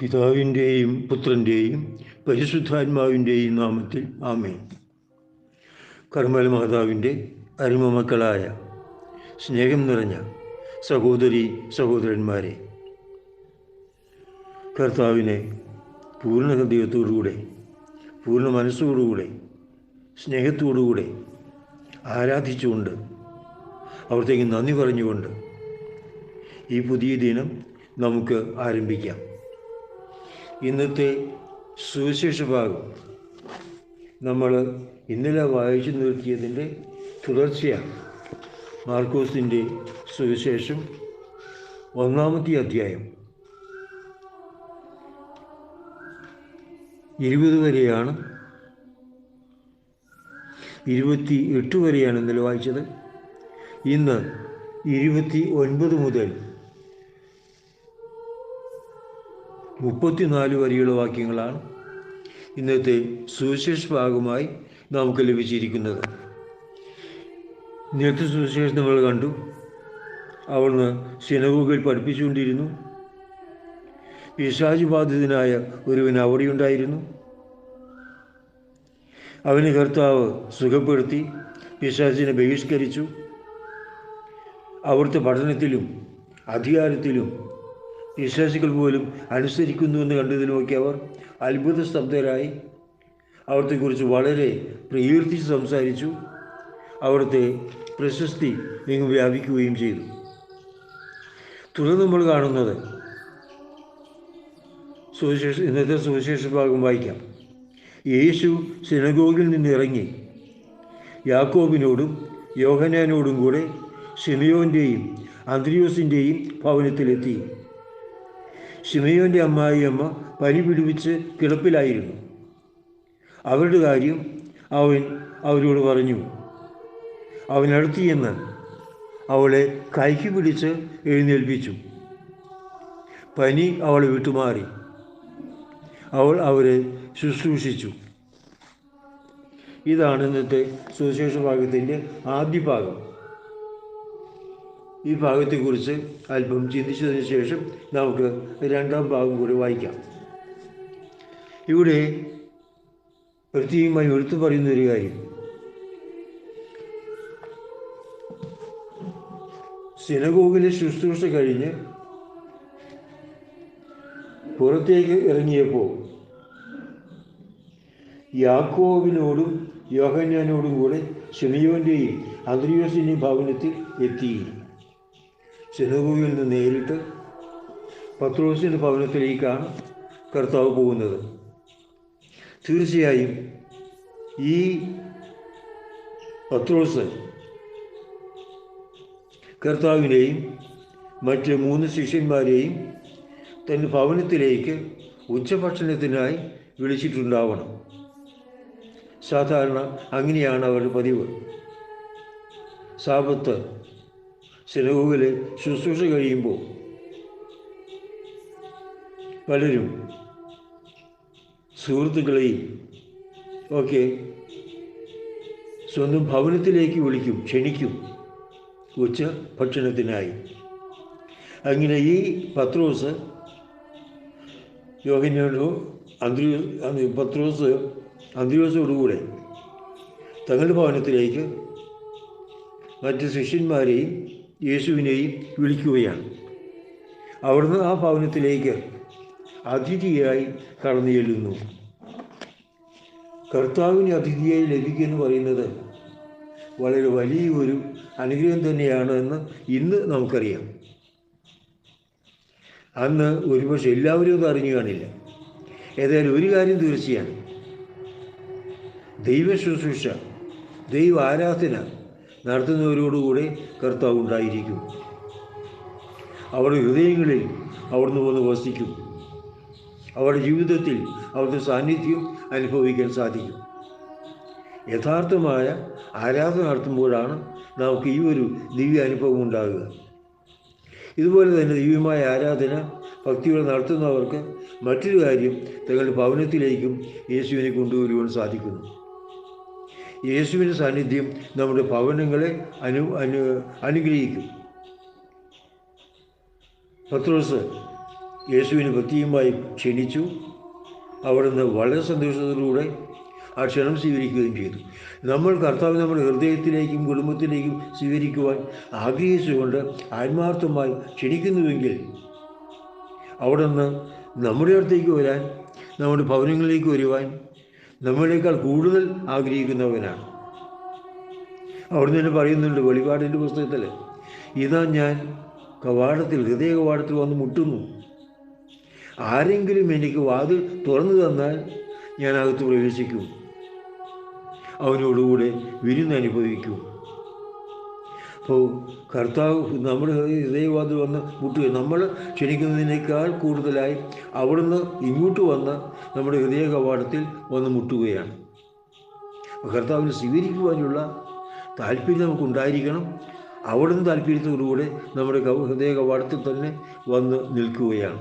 പിതാവിന്റെയും പുത്രന്റെയും പരിശുദ്ധാത്മാവിന്റെയും നാമത്തിൽ ആമേ കർമ്മൽ മാതാവിന്റെ അരുമമക്കളായ സ്നേഹം നിറഞ്ഞ സഹോദരി സഹോദരന്മാരെ കർത്താവിനെ പൂർണ ഹൃദയത്തോടുകൂടെ പൂർണ മനസ്സോടുകൂടെ സ്നേഹത്തോടുകൂടെ ആരാധിച്ചുകൊണ്ട് അവിടത്തേക്ക് നന്ദി പറഞ്ഞുകൊണ്ട് ഈ പുതിയ ദിനം നമുക്ക് ആരംഭിക്കാം. ഇന്നത്തെ സുവിശേഷ ഭാഗം. നമ്മൾ ഇന്നലെ വായിച്ചു നിർത്തിയതിന്റെ തുടർച്ചയാണ് മാർക്കോസിന്റെ സുവിശേഷം ഒന്നാമത്തെ അധ്യായം. ഇരുപത് വരെയാണ്. ഇരുപത്തി എട്ട് വരെയാണ് ഇന്നലെ വായിച്ചത്. ഇന്ന് ഇരുപത്തി ഒൻപത് മുതൽ മുപ്പത്തിനാല് വരെയുള്ള വാക്യങ്ങളാണ് ഇന്നത്തെ സുവിശേഷ ഭാഗമായി നമുക്ക് ലഭിച്ചിരിക്കുന്നത്. ഇന്നത്തെ സുവിശേഷം നമ്മൾ കണ്ടു. അവിടുന്ന് സിനഗോഗിൽ പഠിപ്പിച്ചുകൊണ്ടിരുന്നു. പിശാചി ബാധിതനായ ഒരുവൻ അവിടെയുണ്ടായിരുന്നു അവന് കർത്താവ് സുഖപ്പെടുത്തി പിശാചിനെ ബഹിഷ്കരിച്ചു. അവിടുത്തെ പഠനത്തിലും അധികാരത്തിലും വിശ്വാസികൾ പോലും അനുസരിക്കുന്നു അനുസരിക്കുന്നുവെന്ന് കണ്ടതിലുമൊക്കെ അവർ അത്ഭുത സ്തബ്ധരായി അവിടത്തെക്കുറിച്ച് വളരെ പ്രകീർത്തിച്ച് സംസാരിച്ചു. അവിടുത്തെ പ്രശസ്തി എങ്ങും വ്യാപിക്കുകയും ചെയ്തു. തുടർന്ന് നമ്മൾ കാണുന്നത് സുവിശേഷ ഇന്നത്തെ സുവിശേഷ ഭാഗം വായിക്കാം. യേശു സിനഗോഗിൽ നിന്നിറങ്ങി യാക്കോബിനോടും യോഹനാനോടും കൂടെ ഷിമിയോന്റെയും അന്ത്രിയോസിന്റെയും ഭവനത്തിലെത്തി. ഷിമയോന്റെ അമ്മായിയമ്മ പനി പിടിപ്പിച്ച് കിടപ്പിലായിരുന്നു. അവരുടെ കാര്യം അവൻ അവരോട് പറഞ്ഞു. അവനടുത്ത് ചെന്ന് അവളെ കൈക്ക് പിടിച്ച് എഴുന്നേൽപ്പിച്ചു. പനി അവളെ വിട്ടുമാറി. അവൾ അവരെ ശുശ്രൂഷിച്ചു. ഇതാണ് ഇന്നത്തെ സുവിശേഷ ഭാഗത്തിന്റെ ആദ്യ ഭാഗം. ഈ ഭാഗത്തെക്കുറിച്ച് അല്പം ചിന്തിച്ചതിന് ശേഷം നമുക്ക് രണ്ടാം ഭാഗം കൂടി വായിക്കാം. ഇവിടെ പ്രത്യേകമായി എടുത്തു പറയുന്ന ഒരു കാര്യം. സിനഗോഗിലെ ശുശ്രൂഷ കഴിഞ്ഞ് പുറത്തേക്ക് ഇറങ്ങിയപ്പോൾ യാക്കോവിനോടും യോഹന്യാനോടും കൂടെ ഷെമിയോന്റെയും അന്ത്രിയോസിന്റെയും ഭവനത്തിൽ എത്തി. സിനഗോഗിൽ നിന്ന് നേരിട്ട് പത്രോസിന്റെ ഭവനത്തിലേക്കാണ് കർത്താവ് പോകുന്നത്. തീർച്ചയായും ഈ പത്രോസ് കർത്താവിനെയും മറ്റ് മൂന്ന് ശിഷ്യന്മാരെയും തന്റെ ഭവനത്തിലേക്ക് ഉച്ചഭക്ഷണത്തിനായി വിളിച്ചിട്ടുണ്ടാവണം. സാധാരണ അങ്ങനെയാണ് അവരുടെ പതിവ്. സാപത്ത് സിനഗോഗിലെ ശുശ്രൂഷ കഴിയുമ്പോൾ പലരും സുഹൃത്തുക്കളെയും ഒക്കെ സ്വന്തം ഭവനത്തിലേക്ക് വിളിക്കും ക്ഷണിക്കും ഉച്ച ഭക്ഷണത്തിനായി. അങ്ങനെ ഈ പത്രോസ് യോഹനോടോ അന്ത്രിയോ പത്രോസ് അന്ത്രിയോസോടുകൂടെ തങ്ങളുടെ ഭവനത്തിലേക്ക് മറ്റ് ശിഷ്യന്മാരെയും യേശുവിനെയും വിളിക്കുകയാണ്. അവിടുന്ന് ആ ഭവനത്തിലേക്ക് അതിഥിയായി കടന്നു ചെല്ലുന്നു. കർത്താവിന് അതിഥിയായി ലഭിക്കുമെന്ന് പറയുന്നത് വളരെ വലിയൊരു അനുഗ്രഹം തന്നെയാണ് എന്ന് ഇന്ന് നമുക്കറിയാം. അന്ന് ഒരുപക്ഷെ എല്ലാവരും അത് അറിഞ്ഞു കാണില്ല. ഏതായാലും ഒരു കാര്യം തീർച്ചയാണ്. ദൈവ ശുശ്രൂഷ ദൈവ ആരാധന നടത്തുന്നവരോടുകൂടെ കർത്താവ് ഉണ്ടായിരിക്കും. അവരുടെ ഹൃദയങ്ങളിൽ അവിടുന്ന് വന്ന് വസിക്കും. അവരുടെ ജീവിതത്തിൽ അവരുടെ സാന്നിധ്യം അനുഭവിക്കാൻ സാധിക്കും. യഥാർത്ഥമായ ആരാധന നടത്തുമ്പോഴാണ് നമുക്ക് ഈ ഒരു ദിവ്യ അനുഭവം ഉണ്ടാകുക. ഇതുപോലെ തന്നെ ദിവ്യമായ ആരാധന ഭക്തികൾ നടത്തുന്നവർക്ക് മറ്റൊരു കാര്യം തങ്ങളുടെ ഭവനത്തിലേക്കും യേശുവിനെ കൊണ്ടുവരുവാൻ സാധിക്കുന്നു. യേശുവിന്റെ സാന്നിധ്യം നമ്മുടെ ഭവനങ്ങളെ അനു അനു അനുഗ്രഹിക്കും. പത്രോസ് യേശുവിന് പ്രത്യേകമായി ക്ഷണിച്ചു. അവിടുന്ന് വളരെ സന്തോഷത്തോടുകൂടെ ആ ക്ഷണം സ്വീകരിക്കുകയും ചെയ്തു. നമ്മൾ കർത്താവ് നമ്മുടെ ഹൃദയത്തിലേക്കും കുടുംബത്തിലേക്കും സ്വീകരിക്കുവാൻ ആഗ്രഹിച്ചുകൊണ്ട് ആത്മാർത്ഥമായി ക്ഷണിക്കുന്നുവെങ്കിൽ അവിടുന്ന് നമ്മുടെ അടുത്തേക്ക് വരാൻ നമ്മുടെ ഭവനങ്ങളിലേക്ക് വരുവാൻ നമ്മളെക്കാൾ കൂടുതൽ ആഗ്രഹിക്കുന്നവനാണ്. അവിടുന്ന് തന്നെ പറയുന്നുണ്ട് വെളിപാടിന്റെ പുസ്തകത്തിൽ ഇതാ ഞാൻ കവാടത്തിൽ ഹൃദയ കവാടത്തിൽ വന്ന് മുട്ടുന്നു. ആരെങ്കിലും എനിക്ക് വാതിൽ തുറന്നു തന്നാൽ ഞാൻ അകത്ത് പ്രവേശിക്കും. അവനോടുകൂടെ വിരുന്ന് അനുഭവിക്കും. കർത്താവ് നമ്മുടെ ഹൃദയവാതിൽ വന്ന് മുട്ടുക നമ്മൾ ക്ഷണിക്കുന്നതിനേക്കാൾ കൂടുതലായി അവിടുന്ന് ഇങ്ങോട്ട് വന്ന് നമ്മുടെ ഹൃദയ കവാടത്തിൽ വന്ന് മുട്ടുകയാണ്. കർത്താവിനെ സ്വീകരിക്കുവാനുള്ള താല്പര്യം നമുക്കുണ്ടായിരിക്കണം. അവിടുന്ന് താല്പര്യത്തോടുകൂടെ നമ്മുടെ ഹൃദയ കവാടത്തിൽ തന്നെ വന്ന് നിൽക്കുകയാണ്.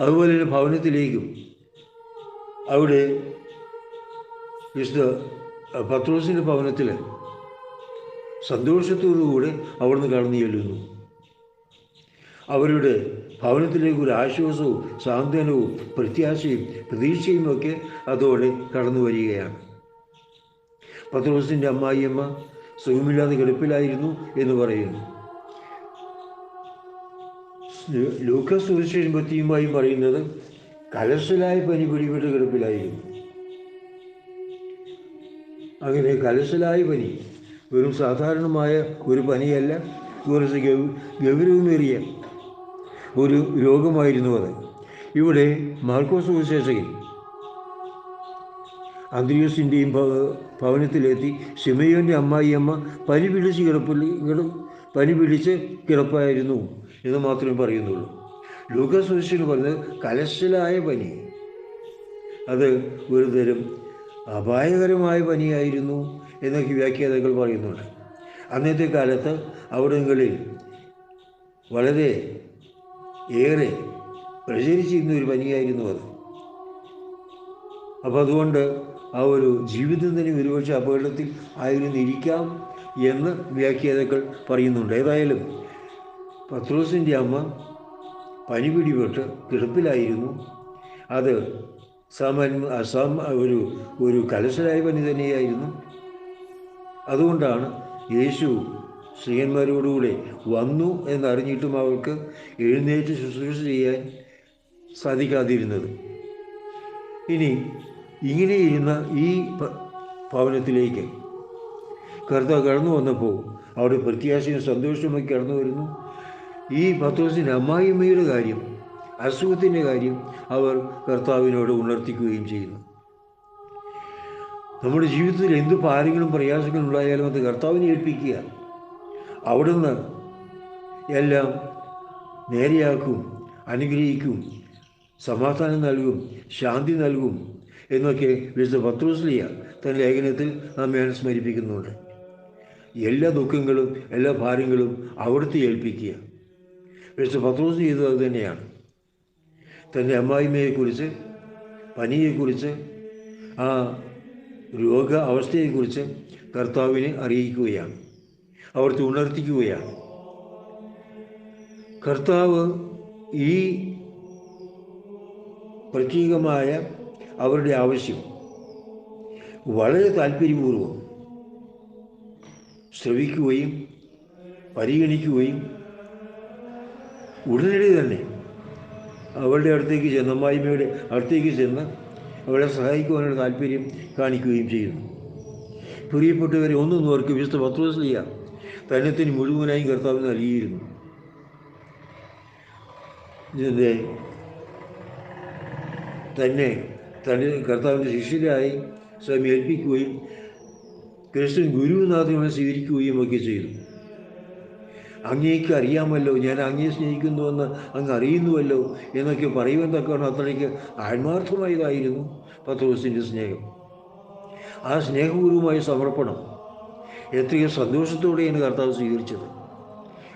അതുപോലെ തന്നെ ഭവനത്തിലേക്കും അവിടെ വിശുദ്ധ പത്രോസിന്റെ ഭവനത്തിൽ സന്തോഷത്തോടുകൂടെ അവിടുന്ന് കടന്നു ചെല്ലുന്നു. അവരുടെ ഭവനത്തിലേക്ക് ഒരു ആശ്വാസവും സാന്ത്വനവും പ്രത്യാശയും പ്രതീക്ഷയും ഒക്കെ അതോടെ കടന്നു വരികയാണ്. പത്രോസിന്റെ അമ്മായിയമ്മ സുഖമില്ലാതെ കിടപ്പിലായിരുന്നു എന്ന് പറയുന്നു. ലൂക്കസ് സുവിശേഷം പറ്റിയുമായും പറയുന്നത് കലശലായ പനി പിടിപെട്ട് കിടപ്പിലായിരുന്നു. അങ്ങനെ കലശലായ പനി വെറും സാധാരണമായ ഒരു പനിയല്ല കുറച്ച് ഗൗ ഗൗരവമേറിയ ഒരു രോഗമായിരുന്നു അത്. ഇവിടെ മാർക്കോസ് സുവിശേഷകൻ അന്ത്രിയോസിന്റെയും ഭവനത്തിലെത്തി സിമയോന്റെ അമ്മായിയമ്മ പനി പിടിച്ച് കിടപ്പിൽ കിട പനി പിടിച്ച് കിടപ്പായിരുന്നു എന്ന് മാത്രമേ പറയുന്നുള്ളൂ. ലൂക്കസ് സുവിശേഷൻ പറഞ്ഞത് കലശലായ പനി. അത് ഒരു തരം അപായകരമായ പനിയായിരുന്നു എന്നൊക്കെ വ്യാഖ്യാതാക്കൾ പറയുന്നുണ്ട്. അന്നത്തെ കാലത്ത് അവിടങ്ങളിൽ വളരെ ഏറെ പ്രചരിച്ചിരുന്ന ഒരു പനിയായിരുന്നു അത്. അപ്പോൾ അതുകൊണ്ട് ആ ഒരു ജീവിതം തന്നെ ഒരുപക്ഷെ അപകടത്തിൽ ആയിരുന്നിരിക്കാം എന്ന് വ്യാഖ്യാതാക്കൾ പറയുന്നുണ്ട്. ഏതായാലും പത്രോസിന്റെ അമ്മ പനി പിടിപെട്ട് കിടപ്പിലായിരുന്നു അത് സാമാന്യ അസാമ ഒരു ഒരു കലശരായ പനി തന്നെയായിരുന്നു അതുകൊണ്ടാണ് യേശു സ്ത്രീയന്മാരോടുകൂടെ വന്നു എന്നറിഞ്ഞിട്ടും അവൾക്ക് എഴുന്നേറ്റ് ശുശ്രൂഷ ചെയ്യാൻ സാധിക്കാതിരുന്നത്. ഇനി ഇങ്ങനെ ഇരുന്ന ഈ ഭവനത്തിലേക്ക് കർത്താവ് കടന്നു വന്നപ്പോൾ അവിടെ പ്രത്യാശയും സന്തോഷവുമൊക്കെ കടന്നു വരുന്നു. ഈ പത്രോസിന്റെ അമ്മായിയമ്മയുടെ കാര്യം അസുഖത്തിന്റെ കാര്യം അവർ കർത്താവിനോട് ഉണർത്തിക്കുകയും ചെയ്യുന്നു. നമ്മുടെ ജീവിതത്തിൽ എന്ത് ഭാരങ്ങളും പ്രയാസങ്ങളും ഉണ്ടായാലും അത് കർത്താവിനെ ഏൽപ്പിക്കുക. അവിടുന്ന് എല്ലാം നേരെയാക്കും അനുഗ്രഹിക്കും സമാധാനം നൽകും ശാന്തി നൽകും എന്നൊക്കെ വിശുദ്ധ പത്രോസ്ലിയ തന്റെ ലേഖനത്തിൽ നമ്മെ സ്മരിപ്പിക്കുന്നുണ്ട്. എല്ലാ ദുഃഖങ്ങളും എല്ലാ ഭാരങ്ങളും അവിടുത്തെ ഏൽപ്പിക്കുക. വിശുദ്ധ പത്രോസ് ചെയ്തത് തന്നെയാണ്. തന്റെ അമ്മായിമ്മയെക്കുറിച്ച് പനിയെക്കുറിച്ച് ആ രോഗ അവസ്ഥയെക്കുറിച്ച് കർത്താവിനെ അറിയിക്കുകയാണ്. അവിടുത്തെ ഉണർത്തിക്കുകയാണ്. കർത്താവ് ഈ പ്രത്യേകമായ അവരുടെ ആവശ്യം വളരെ താല്പര്യപൂർവം ശ്രവിക്കുകയും പരിഗണിക്കുകയും ഉടനടി തന്നെ അവളുടെ അടുത്തേക്ക് ചെന്ന് അമ്മായിമ്മയുടെ അടുത്തേക്ക് ചെന്ന് അവളെ സഹായിക്കുവാനുള്ള താല്പര്യം കാണിക്കുകയും ചെയ്യുന്നു. പ്രിയപ്പെട്ടവരെ ഒന്നും അവർക്ക് വിശുദ്ധ പത്രോസ്ലിയ തന്നത്തിന് മുഴുവനായും കർത്താവ് നൽകിയിരുന്നു. ഇതിന്റെ തന്നെ തന്റെ കർത്താവിന്റെ ശിഷ്യരായി സ്വയം ഏൽപ്പിക്കുകയും ക്രിസ്ത്യൻ ഗുരുനാഥനെ സ്വീകരിക്കുകയും ഒക്കെ ചെയ്തു. അങ്ങേക്ക് അറിയാമല്ലോ ഞാൻ അങ്ങേ സ്നേഹിക്കുന്നുവെന്ന് അങ്ങ് അറിയുന്നുവല്ലോ എന്നൊക്കെ പറയുവാൻ തക്കവണ്ണം അത്രയ്ക്ക് ആത്മാർത്ഥമായതായിരുന്നു പത്രോസിന്റെ സ്നേഹം. ആ സ്നേഹപൂർവമായ സമർപ്പണം എത്രയോ സന്തോഷത്തോടെയാണ് കർത്താവ് സ്വീകരിച്ചത്.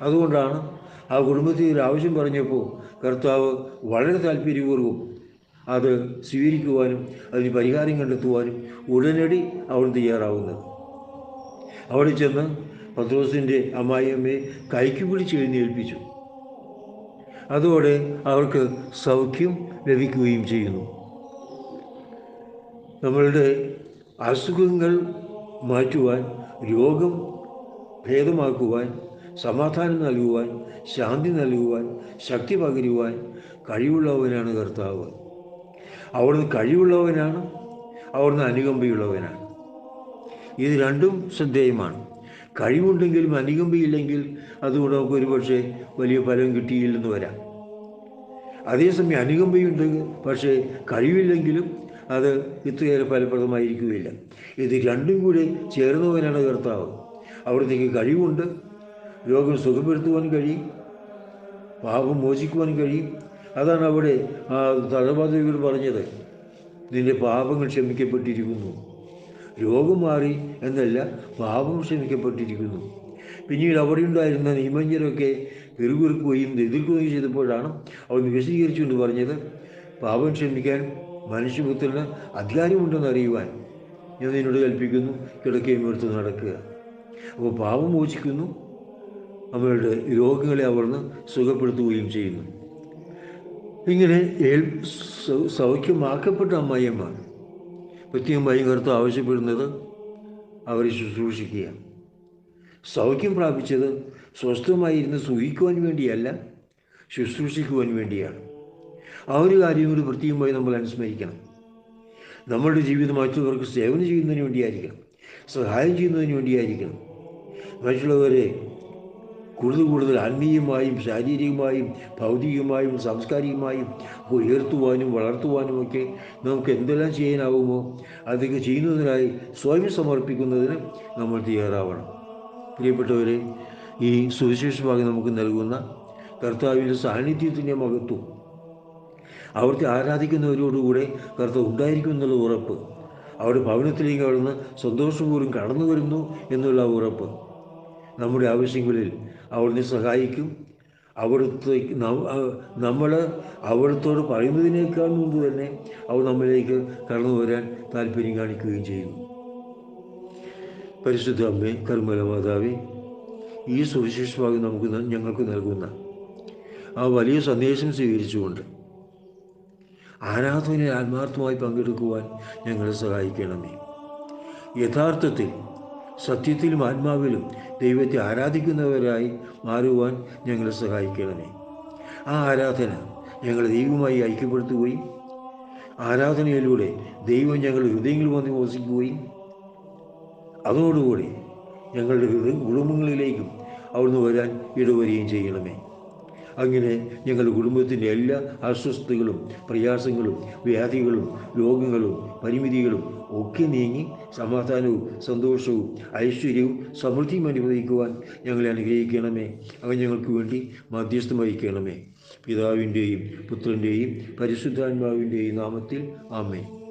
അതുകൊണ്ടാണ് ആ കുടുംബത്തിൽ ആവശ്യം പറഞ്ഞപ്പോൾ കർത്താവ് വളരെ താല്പര്യപൂർവം അത് സ്വീകരിക്കുവാനും അതിന് പരിഹാരം കണ്ടെത്തുവാനും ഉടനടി അവൻ തയ്യാറാവുന്നത്. അവിടെ ചെന്ന് പത്രോസിന്റെ അമ്മായിയമ്മയെ കൈക്ക് പിടിച്ച് എഴുന്നേൽപ്പിച്ചു. അതോടെ അവർക്ക് സൗഖ്യം ലഭിക്കുകയും ചെയ്യുന്നു. നമ്മളുടെ അസുഖങ്ങൾ മാറ്റുവാൻ രോഗം ഭേദമാക്കുവാൻ സമാധാനം നൽകുവാൻ ശാന്തി നൽകുവാൻ ശക്തി പകരുവാൻ കഴിവുള്ളവനാണ് കർത്താവ്. അവിടുന്ന് കഴിവുള്ളവനാണ് അവിടുന്ന് അനുകമ്പയുള്ളവനാണ്. ഇത് രണ്ടും ശ്രദ്ധേയമാണ്. കഴിവുണ്ടെങ്കിലും അനുകമ്പയില്ലെങ്കിൽ അതുകൊണ്ട് നമുക്ക് ഒരുപക്ഷെ വലിയ ഫലം കിട്ടിയില്ലെന്ന് വരാം. അതേസമയം അനുകമ്പയുണ്ട് പക്ഷേ കഴിവില്ലെങ്കിലും അത് ഇത്രയേറെ ഫലപ്രദമായിരിക്കുകയില്ല. ഇത് രണ്ടും കൂടി ചേർന്നവനാണ് കർത്താവ്. അവിടത്തേക്ക് കഴിവുണ്ട് രോഗം സുഖപ്പെടുത്തുവാൻ കഴിയും പാപം മോചിക്കുവാൻ കഴിയും. അതാണ് അവിടെ ആ പറഞ്ഞത് നിന്റെ പാപങ്ങൾ ക്ഷമിക്കപ്പെട്ടിരിക്കുന്നു. രോഗം മാറി എന്നല്ല പാപം ക്ഷമിക്കപ്പെട്ടിരിക്കുന്നു. പിന്നീട് അവിടെ ഉണ്ടായിരുന്ന നിയമജ്ഞരൊക്കെ പിറുകുറുക്കുകയും എതിർക്കുകയും ചെയ്തപ്പോഴാണ് അവർ വിശദീകരിച്ചുകൊണ്ട് പറഞ്ഞത് പാപം ക്ഷമിക്കാൻ മനുഷ്യപുത്രന് അധികാരമുണ്ടെന്ന് അറിയുവാൻ ഞാൻ നിന്നോട് കൽപ്പിക്കുന്നു കിടക്കയും എടുത്ത് നടക്കുക. അപ്പോൾ പാപം മോചിക്കുന്നു അവരുടെ രോഗങ്ങളെ അവിടുന്ന് സുഖപ്പെടുത്തുകയും ചെയ്യുന്നു. ഇങ്ങനെ സൗഖ്യമാക്കപ്പെട്ട അമ്മായിയമ്മ പ്രത്യേകമായും കറുത്ത് ആവശ്യപ്പെടുന്നത് അവരെ ശുശ്രൂഷിക്കുക. സൗഖ്യം പ്രാപിച്ചത് സ്വസ്ഥമായിരുന്ന് സൂഹിക്കുവാൻ വേണ്ടിയല്ല ശുശ്രൂഷിക്കുവാൻ വേണ്ടിയാണ്. ആ ഒരു കാര്യം കൂടി പ്രത്യേകമായി നമ്മൾ അനുസ്മരിക്കണം. നമ്മളുടെ ജീവിതം മറ്റുള്ളവർക്ക് സേവനം ചെയ്യുന്നതിന് വേണ്ടിയായിരിക്കണം സഹായം ചെയ്യുന്നതിന് വേണ്ടിയായിരിക്കണം. മറ്റുള്ളവരെ കൂടുതൽ കൂടുതൽ ആത്മീയമായും ശാരീരികമായും ഭൗതികമായും സാംസ്കാരികമായും ഉയർത്തുവാനും വളർത്തുവാനും ഒക്കെ നമുക്ക് എന്തെല്ലാം ചെയ്യാനാവുമോ അതൊക്കെ ചെയ്യുന്നതിനായി സ്വയം സമർപ്പിക്കുന്നതിന് നമ്മൾ തയ്യാറാവണം. പ്രിയപ്പെട്ടവരെ ഈ സുവിശേഷ ഭാഗം നമുക്ക് നൽകുന്ന കർത്താവിന്റെ സാന്നിധ്യത്തിന്റെ മഹത്വം. അവിടുത്തെ ആരാധിക്കുന്നവരോടുകൂടെ കർത്താവ് ഉണ്ടായിരിക്കും എന്നുള്ള ഉറപ്പ്. അവിടെ ഭവനത്തിലേക്ക് അവിടുന്ന് സന്തോഷപൂർവം കടന്നു വരുന്നു എന്നുള്ള ഉറപ്പ്. നമ്മുടെ ആവശ്യങ്ങളിൽ അവിടുന്ന് സഹായിക്കും. അവിടുത്തെ നമ്മൾ അവിടുത്തോട് പറയുന്നതിനേക്കാൾ മുമ്പ് തന്നെ അവർ നമ്മളിലേക്ക് കടന്നു വരാൻ താല്പര്യം കാണിക്കുകയും ചെയ്യുന്നു. പരിശുദ്ധ അമ്മേ കർമ്മല മാതാവേ ഈ സുവിശേഷ ഭാഗം നമുക്ക് ഞങ്ങൾക്ക് നൽകുന്ന ആ വലിയ സന്ദേശം സ്വീകരിച്ചുകൊണ്ട് ആരാധനയിൽ ആത്മാർത്ഥമായി പങ്കെടുക്കുവാൻ ഞങ്ങളെ സഹായിക്കണമേ. യഥാർത്ഥത്തിൽ സത്യത്തിലും ആത്മാവിലും ദൈവത്തെ ആരാധിക്കുന്നവരായി മാറുവാൻ ഞങ്ങളെ സഹായിക്കണമേ. ആ ആരാധന ഞങ്ങളെ ദൈവമായി ഐക്യപ്പെടുത്തുകയും ആരാധനയിലൂടെ ദൈവം ഞങ്ങളുടെ ഹൃദയങ്ങളിൽ വന്ന് വസിക്കുകയും അതോടുകൂടി ഞങ്ങളുടെ ഹൃദയ കുടുംബങ്ങളിലേക്കും അവിടുന്ന് വരാൻ ഇടവരികയും ചെയ്യണമേ. അങ്ങനെ ഞങ്ങളുടെ കുടുംബത്തിന്റെ എല്ലാ അസ്വസ്ഥതകളും പ്രയാസങ്ങളും വ്യാധികളും രോഗങ്ങളും പരിമിതികളും ഒക്കെ നീങ്ങി സമാധാനവും സന്തോഷവും ഐശ്വര്യവും സമൃദ്ധിയും അനുഭവിക്കുവാൻ ഞങ്ങളെ അനുഗ്രഹിക്കണമേ. അവൻ ഞങ്ങൾക്ക് വേണ്ടി മധ്യസ്ഥം വഹിക്കണമേ. പിതാവിന്റെയും പുത്രന്റെയും പരിശുദ്ധാത്മാവിന്റെയും നാമത്തിൽ ആമേ